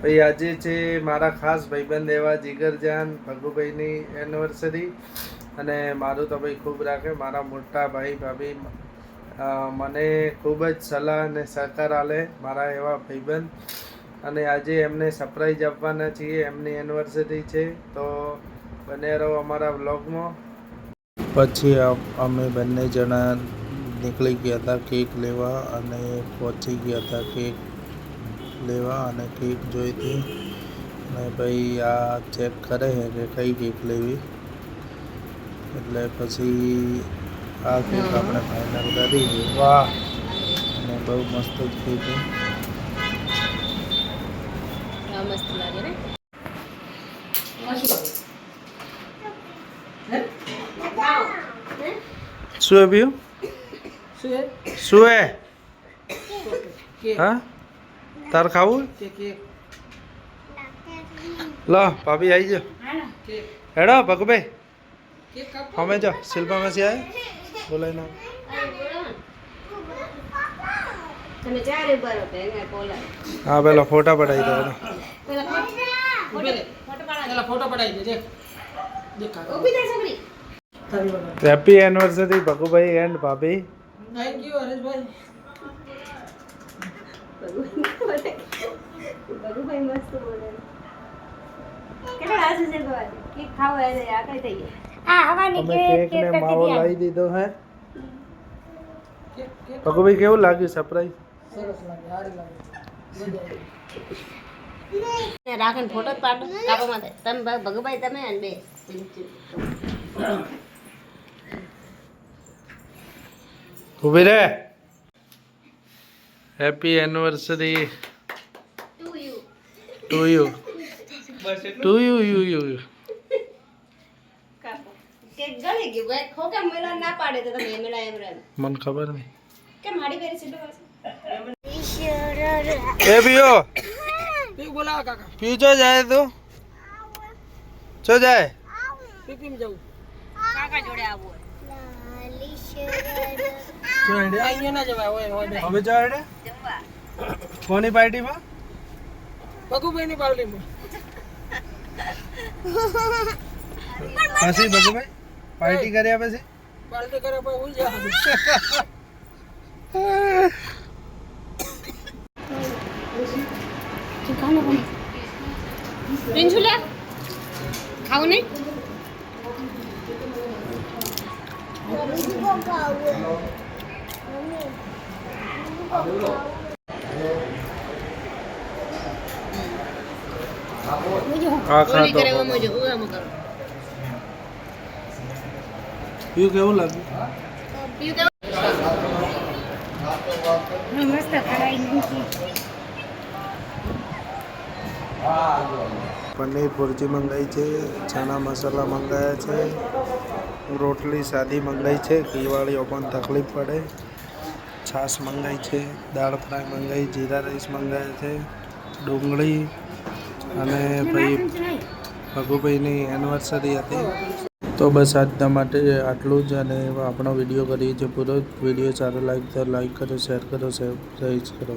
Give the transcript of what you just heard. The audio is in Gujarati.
ભાઈ, આજે છે મારા ખાસ ભાઈબંધ એવા જીગરજાન, ભગુભાઈની એનિવર્સરી અને મારું તો ભાઈ ખૂબ રાખે મારા મોટા ભાઈ ભાભી મને ખૂબ જ સલાહ અને સહકાર આલે મારા એવા ભાઈબંધ. અને આજે એમને સરપ્રાઈઝ આપવાના છીએ. એમની એનિવર્સરી છે. તો બને રહો અમારા વ્લોગમાં પછી અમે બંને જણા નીકળી ગયા હતા કેક લેવા અને પહોંચી ગયા હતા કેક લેવા અને કેક જોઈતી. અને ભાઈ આ ચેક કરે છે કે કઈ કેક લેવી. એટલે પછી આ કેક આપણે ફાઇનલ કરી વાહ! અને બહુ મસ્ત જ આ મસ્ત લાગે ને? શું હે પીયું શું હા? તાર ખાવું? લો ભાભી આવી જાઓ હેડો ભગભાઈ. અમે જો શિલ્પા માસી આવે બોલાય ના. હા પેલો ફોટા પડાવી દો હેપી એનિવર્સરી ભગુભાઈ એન્ડ ભાભી. Thank you Hareshbhai. ભગુભાઈ મસ્ત બોલે કેટલા હાસુ છે ભગવાન કેક ખાવો એને આગળ થઈ ગયા આ હવાની અમે કેક ને માવો લાવી દીધો હે? ભગુભાઈ કેવું લાગ્યું સરપ્રાઈઝ સરસ લાગે સારી લાગે. રાખીને ફોટો જ પાડો કાપો માથે તમે ભગુભાઈ તમે અને બે. ઊભી રે happy anniversary to you to you you you you cake ગળી ગયું ભાઈ ખોખા મેળા ના પાડે તો તમે મેળા એમ રહે. મને ખબર નહીં. એ પીયો પી બોલાવો કાકા. પીયું ચો જાય તું? જાય? પી પી જવું. કાકા જોડે હવે જમવા કોની પાર્ટીમાં? ભગુભાઈ ની પાર્ટીમાં પછી ભગુભાઈ? પાર્ટી કર્યા પછી? પાર્ટી કર્યા પછી હું જા પિંછુ ખાવું નહીં? આ ઓલી તો પીયું કેવું લાગ્યું? મસ્ત પનીર ભુરજી મંગાવી છે ચણા મસાલા મંગાવ્યા છે રોટલી સાદી મંગાવી છે ઘીવાળી પણ તકલીફ પડે. છાશ મંગાવી છે દાળ ફ્રાય મંગાવી જીરા રાઈસ મંગાવ્યા છે ડુંગળી અને ભાઈ ભગુભાઈની એનિવર્સરી હતી. તો બસ આજના માટે આટલું જ અને આપણો વીડિયો કરીએ છીએ પૂરો. વીડિયો સારો લાઈક તો લાઈક કરો શેર કરો સબસ્ક્રાઈબ કરો.